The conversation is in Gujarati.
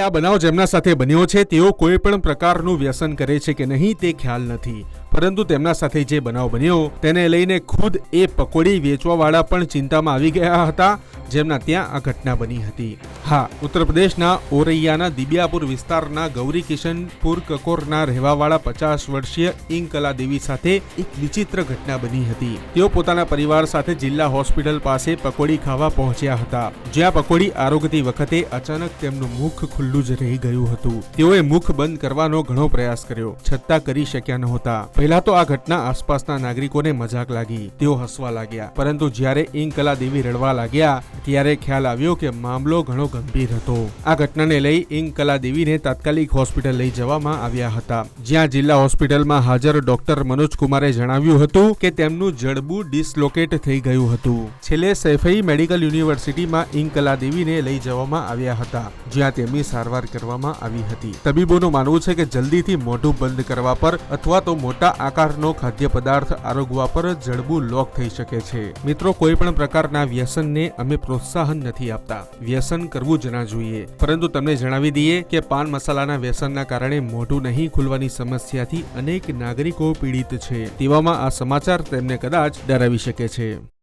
આ બનાવ જેમના સાથે બન્યો છે, તેઓ કોઈ પણ પ્રકારનું વ્યસન કરે છે કે નહીં, તે ખ્યાલ નથી. પરંતુ તેમના સાથે જે બનાવ બન્યો, તેને લઈને ખુદ એ પકોડી વેચવાવાળા પણ ચિંતામાં આવી ગયા હતા. જેમના ત્યાં આ ઘટના બની હતી. હા ઉત્તર પ્રદેશના ઓરૈયાના દિબ્યાપુર વિસ્તારના ગૌરી કિશનપુર કકોરના રહેવાવાળા પચાસ વર્ષીય ઇંકલા દેવી સાથે એક વિચિત્ર ઘટના બની હતી. તેઓ પોતાના પરિવાર સાથે જિલ્લા હોસ્પિટલ પાસે પકોડી ખાવા પહોંચ્યા હતા. જ્યાં પકોડી આરોગતી વખતે અચાનક તેમનું મુખ ખુલ્લું જ રહી ગયું હતું. તેઓએ મુખ બંધ કરવાનો ઘણો પ્રયાસ કર્યો, છતાં કરી શક્યા નહોતા. પહેલા તો આ ઘટના આસપાસના નાગરિકોને મજાક લાગી. તેઓ હસવા લાગ્યા. પરંતુ જ્યારે ઇંકલા દેવી રડવા લાગ્યા ત્યારે ખ્યાલ આવ્યો કે મામલો ઘણો ગંભીર હતો. આ ઘટનાને લઈ ઇંકલા દેવીને તાત્કાલિક હોસ્પિટલ લઈ જવામાં આવ્યા હતા. જ્યાં જિલ્લા હોસ્પિટલમાં હાજર ડોક્ટર મનોજ કુમારે જણાવ્યું હતું કે તેમનું જડબું ડિસલોકેટ થઈ ગયું હતું. છેલ્લે સૈફઈ મેડિકલ યુનિવર્સિટીમાં ઇંકલા દેવીને લઈ જવામાં આવ્યા હતા, જ્યાં તેમની સારવાર કરવામાં આવી હતી. તબીબોનું માનવું છે કે જલ્દીથી મોઢું બંધ કરવા પર અથવા તો મોટા આકારનો ખાદ્ય પદાર્થ આરોગવા પર જડબું લોક થઈ શકે છે. મિત્રો, કોઈ પણ પ્રકારના વ્યસનને અમે પ્રોત્સાહન નથી આપતા. વ્યસન કરવું જ ના જોઈએ. પરંતુ તમને જણાવી દઈએ કે પાન મસાલાના વ્યસનના કારણે મોઢું નહીં ખુલવાની સમસ્યાથી અનેક નાગરિકો પીડિત છે. તેવામાં આ સમાચાર તેમને કદાચ ડરાવી શકે છે.